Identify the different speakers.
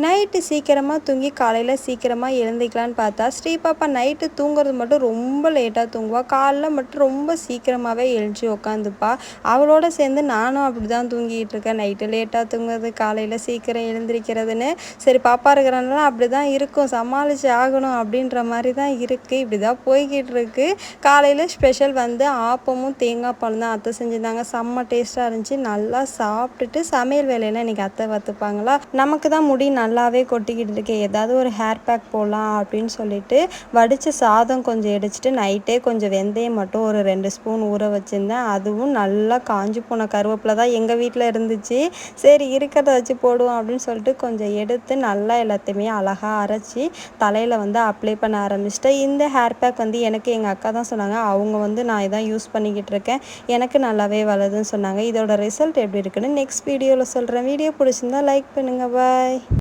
Speaker 1: Night சீக்கிரமாக தூங்கி காலையில் சீக்கிரமாக எழுந்திக்கலான்னு பார்த்தா ஸ்ரீ பாப்பா நைட்டு தூங்குறது மட்டும் ரொம்ப லேட்டாக தூங்குவாள் காலைல மட்டும் ரொம்ப சீக்கிரமாகவே எழுஞ்சி உக்காந்துப்பா. அவளோட சேர்ந்து நானும் அப்படி தான் தூங்கிட்டு இருக்கேன். நைட்டு லேட்டாக தூங்குறது காலையில் சீக்கிரம் எழுந்திரிக்கிறதுன்னு. சரி பாப்பா இருக்கிறனால அப்படி தான் இருக்கும். சமாளித்து ஆகணும் அப்படின்ற மாதிரி தான் இருக்குது இப்படி தான் போய்கிட்டு இருக்கு. காலையில் ஸ்பெஷல் வந்து ஆப்பமும் தேங்காய் பாலும் தான் அத்தை செஞ்சுருந்தாங்க. செம்ம டேஸ்ட்டாக இருந்துச்சு. நல்லா சாப்பிட்டுட்டு சமையல் வேலையெல்லாம் இன்றைக்கி அத்தை பார்த்துப்பாங்களா நமக்கு தான் முடி நல்லாவே கொட்டிக்கிட்டு இருக்கு ஏதாவது ஒரு ஹேர் பேக் போடலாம் அப்படின்னு சொல்லிட்டு வடித்த சாதம் கொஞ்சம் இடிச்சிட்டு நைட்டே கொஞ்சம் வெந்தயம் மட்டும் ஒரு ரெண்டு ஸ்பூன் ஊற வச்சுருந்தேன். அதுவும் நல்லா காஞ்சி போன கருவேப்பிலை தான் எங்கள் வீட்டில் இருந்துச்சு. சரி இருக்கிறத வச்சு போடுவோம் அப்படின்னு சொல்லிட்டு கொஞ்சம் எடுத்து நல்லா எல்லாத்தையுமே அழகாக அரைச்சி தலையில் வந்து அப்ளை பண்ண ஆரம்பிச்சிட்டேன். இந்த ஹேர் பேக் வந்து எனக்கு எங்கள் அக்கா தான் சொன்னாங்க. அவங்க வந்து நான் இதான் யூஸ் பண்ணிக்கிட்டு இருக்கேன். எனக்கு நல்லாவே வளருதுன்னு சொன்னாங்க. இதோட ரிசல்ட் எப்படி இருக்குன்னு நெக்ஸ்ட் வீடியோவில் சொல்கிறேன் வீடியோ பிடிச்சிருந்தா லைக் பண்ணுங்கள் பாய்